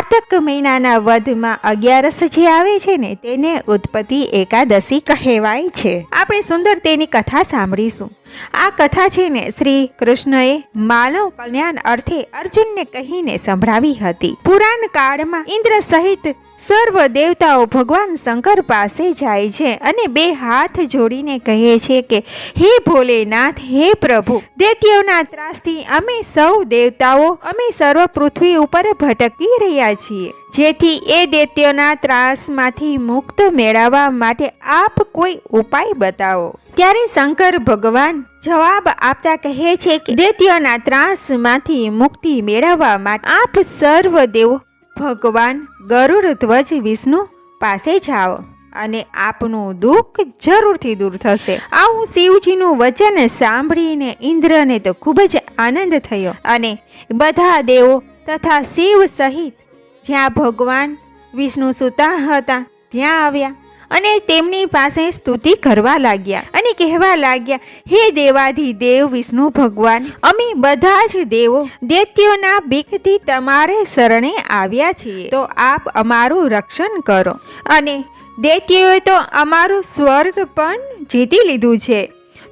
કારતક મહિનાના વધમાં અગિયારસ જે આવે છે ને, તેને ઉત્પત્તિ એકાદશી કહેવાય છે. આપણે સુંદર તેની કથા સાંભળીશું. આ કથા છે ને શ્રી કૃષ્ણએ માનવ કલ્યાણ અર્થે અર્જુનને કહીને સંભળાવી હતી. પુરાણ કાળમાં ઇન્દ્ર સહિત સર્વ દેવતાઓ ભગવાન શંકર પાસે જાય છે અને બે હાથ જોડીને કહે છે કે, હે ભોલેનાથ, હે પ્રભુ, દૈત્યોના ત્રાસથી અમે સૌ દેવતાઓ, અમે સર્વ પૃથ્વી ઉપર ભટકી રહ્યા છીએ. જેથી એ દૈત્યોના ત્રાસમાંથી મુક્ત મેળવવા માટે આપ કોઈ ઉપાય બતાવો. ત્યારે શંકર ભગવાન જવાબ આપતા કહે છે કે દૈત્યના ત્રાસમાંથી મુક્તિ મેળવવા માટે આપ સર્વ દેવો ભગવાન ગરુડ ધ્વજ વિષ્ણુ પાસે જાઓ અને આપનું દુઃખ જરૂરથી દૂર થશે. આવું શિવજીનું વચન સાંભળીને ઇન્દ્રને તો ખૂબ જ આનંદ થયો અને બધા દેવો તથા શિવ સહિત જ્યાં ભગવાન વિષ્ણુ સુતા હતા ત્યાં આવ્યા. અને તેમની પાસે સ્તુતિ કરવા લાગ્યા અને કહેવા લાગ્યા, હે દેવાધી દેવ વિષ્ણુ ભગવાન, અમે બધા જ દેવો દૈત્યોના બીકથી તમારે શરણે આવ્યા છીએ. તો આપ અમારું રક્ષણ કરો. અને દૈત્યોએ તો અમારું સ્વર્ગ પણ જીતી લીધું છે.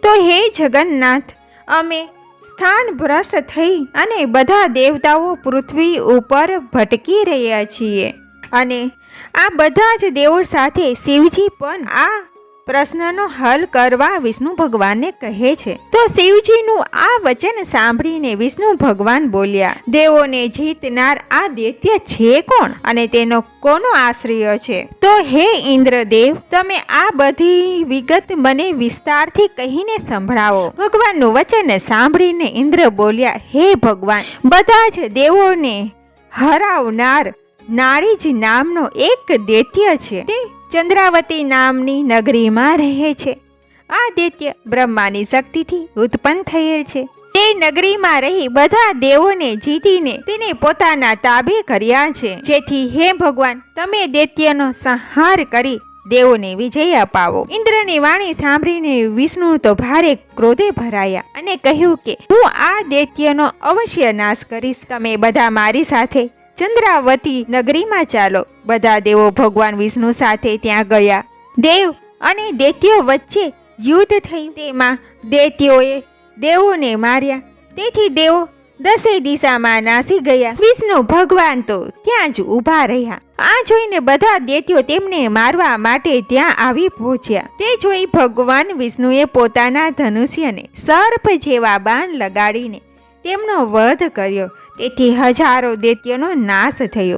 તો હે જગન્નાથ, અમે સ્થાન ભ્રષ્ટ થઈ અને બધા દેવતાઓ પૃથ્વી ઉપર ભટકી રહ્યા છીએ. અને આ બધા જ દેવો સાથે શિવજી પણ આ પ્રશ્નનો હલ કરવા વિષ્ણુ ભગવાનને કહે છે. તો શિવજીનું આ વચન સાંભળીને વિષ્ણુ ભગવાન બોલ્યા, દેવોને જીતનાર આ દૈત્ય છે કોણ અને તેનો કોનો આશ્રય છે? તો હે ઇન્દ્રદેવ, તમે આ બધી વિગત મને વિસ્તારથી કહીને સંભળાવો. ભગવાનનું વચન સાંભળીને ઇન્દ્ર બોલ્યા, હે ભગવાન, બધા જ દેવોને હરાવનાર નારીજ નામનો એક દૈત્ય છે. તે ચંદ્રાવતી નામની નગરીમાં રહે છે. આ દૈત્ય બ્રહ્માની શક્તિથી ઉત્પન્ન થયેલ છે. તે નગરીમાં રહી બધા દેવોને જીતીને તેને પોતાના તાબે કર્યા છે. જેથી હે ભગવાન, તમે દૈત્યનો સંહાર કરી દેવોને વિજય અપાવો. ઇન્દ્રની વાણી સાંભળીને વિષ્ણુ તો ભારે ક્રોધે ભરાયા અને કહ્યું કે, હું આ દૈત્યનો અવશ્ય નાશ કરીશ. તમે બધા મારી સાથે ચંદ્રાવતી નગરીમાં ચાલો. બધા દેવો ભગવાન વિષ્ણુ સાથે ત્યાં ગયા. દેવ અને દૈત્યો વચ્ચે યુદ્ધ થયું તેમાં દૈત્યોએ દેવોને માર્યા. તેથી દેવો દસે દિશામાં નાસી ગયા. વિષ્ણુ ભગવાન તો ત્યાં જ ઊભા રહ્યા. આ જોઈને બધા દૈત્યો તેમને મારવા માટે ત્યાં આવી પહોંચ્યા. તે જોઈ ભગવાન વિષ્ણુએ પોતાના ધનુષ્યને સર્પ જેવા બાણ લગાડીને તેમનો વધ કર્યો. તેથી હજારો દૈત્યોનો નાશ થયો.